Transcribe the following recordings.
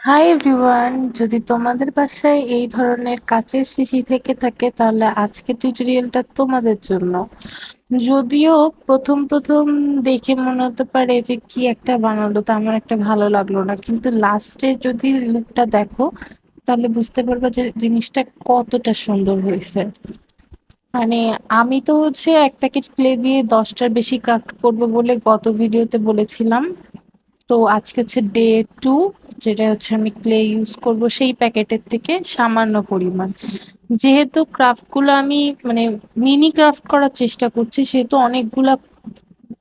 Hi everyone যদি তোমাদের বাসায় এই ধরনের কাচের শিশি থেকে থাকে, তাহলে আজকে টিউটোরিয়ালটা তোমাদের জন্য। যদিও প্রথম প্রথম দেখে মনে হতে পারে যে কি একটা বানালো, তা আমার একটা ভালো লাগল না। কিন্তু লাস্টে যদি লুকটা দেখো, তাহলে বুঝতে পারবে যে জিনিসটা কতটা সুন্দর হয়েছে। মানে আমি তো হচ্ছে এক প্যাকেট ক্লে দিয়ে দশটার বেশি ক্রাফট করব বলে গত ভিডিওতে বলেছিলাম। তো আজকে হচ্ছে ডে টু যেটা হচ্ছে আমি ক্লে ইউজ করব, সেই প্যাকেটের থেকে সামান্য পরিমাণ। যেহেতু ক্রাফটগুলো আমি মানে মিনি ক্রাফট করার চেষ্টা করছি, সেহেতু অনেকগুলা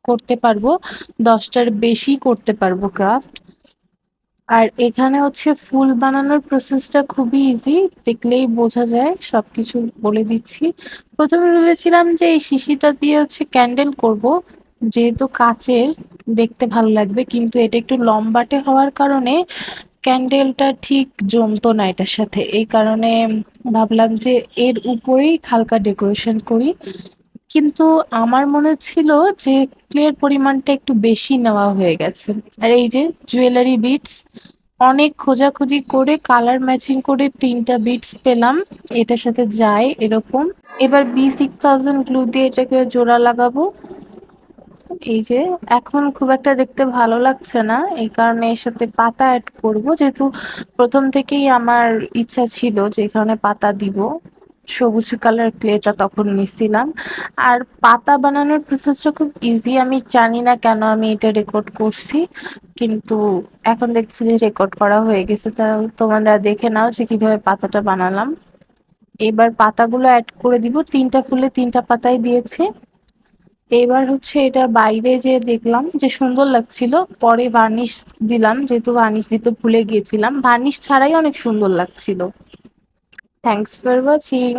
করতে পারব, দশটার বেশি করতে পারব ক্রাফট আর এখানে হচ্ছে ফুল বানানোর প্রসেসটা খুবই ইজি দেখলেই বোঝা যায়, সবকিছু বলে দিচ্ছি। প্রথমে ভেবেছিলাম যে এই শিশিটা দিয়ে হচ্ছে ক্যান্ডেল করব, যেহেতু কাচের দেখতে ভালো লাগবে। কিন্তু এটা একটু লম্বাটে হওয়ার কারণে ক্যান্ডেলটা ঠিক জমতো না এটার সাথে। এই কারণে ভাবলাম যে এর উপরেই হালকা ডেকোরেশন করি। কিন্তু আমার মনে ছিল যে ক্লের পরিমাণটা একটু বেশি নেওয়া হয়ে গেছে। আর এই যে জুয়েলারি বিটস, অনেক খোঁজাখুঁজি করে কালার ম্যাচিং করে তিনটা বিটস পেলাম। এটার সাথে যায় এরকম। এবার বি সিক্স থাউজেন্ড গ্লু দিয়ে এটাকে জোড়া লাগাবো। এই যে, এখন খুব একটা দেখতে ভালো লাগছে না। এই কারণে এর সাথে পাতা অ্যাড করব। যেহেতু প্রথম থেকেই আমার ইচ্ছা ছিল যে এখানে পাতা দিব। সবুজ কালার ক্লেটা তখন নিছিলাম। আর পাতা বানানোর প্রসেসটা খুব ইজি আমি জানি না কেন আমি এটা রেকর্ড করছি। কিন্তু এখন দেখছি যে রেকর্ড করা হয়ে গেছে। তা তোমরা দেখে নাও যে, কীভাবে পাতাটা বানালাম। এবার পাতাগুলো অ্যাড করে দিব। তিনটা ফুলে তিনটা পাতাই দিয়েছে। এবার হচ্ছে এটা বাইরে যে দেখলাম যে সুন্দর লাগছিল, পরে ভার্নিশ দিলাম, যেহেতু ভার্নিশ দিতে ভুলে গিয়েছিলাম। ভার্নিশ ছাড়াই অনেক সুন্দর লাগছিল। Thanks for watching